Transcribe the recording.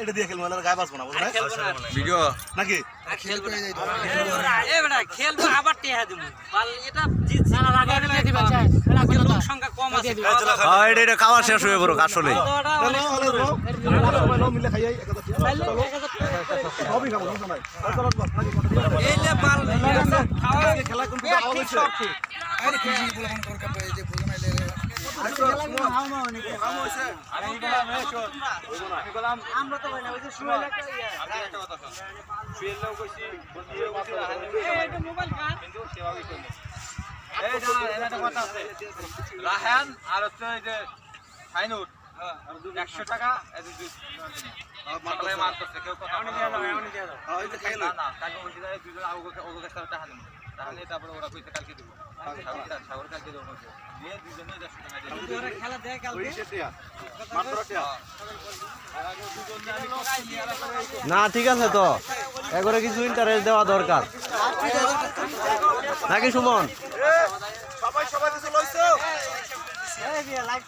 এটা দিয়ে খেলব গায়ে বাঁচবো না বুঝলে ভিডিও নাকি খেলব না এ বেটা খেলব আবার টেহা দিব বাল এটা জিতছি না লাগে দিয়ে দিবেন লোক সংখ্যা কম আছে হ্যাঁ এটা এটা খাওয়া শেষ হয়ে পড়ো আসলে আমরা তো না ওই যে রাহান আর হচ্ছে একশো টাকা মারতেছে, কেউ কথা না। না, কালকে বলছি। তারপরে ওরা কইছে কালকে দিব। সাগর- কালকে দেবো বলছে। দিয়ে দুজনে দেড়শো টাকা ওরা খেলা দেয় কালকে? ওই সেটিয়া। মাত্র টিয়া। না ঠিক আছে তো। এগুলো কিছু ইন্টারেস্ট দেওয়া দরকার। নাকি সুমন? সবাই সবাই কিছু লইছো? লাইভ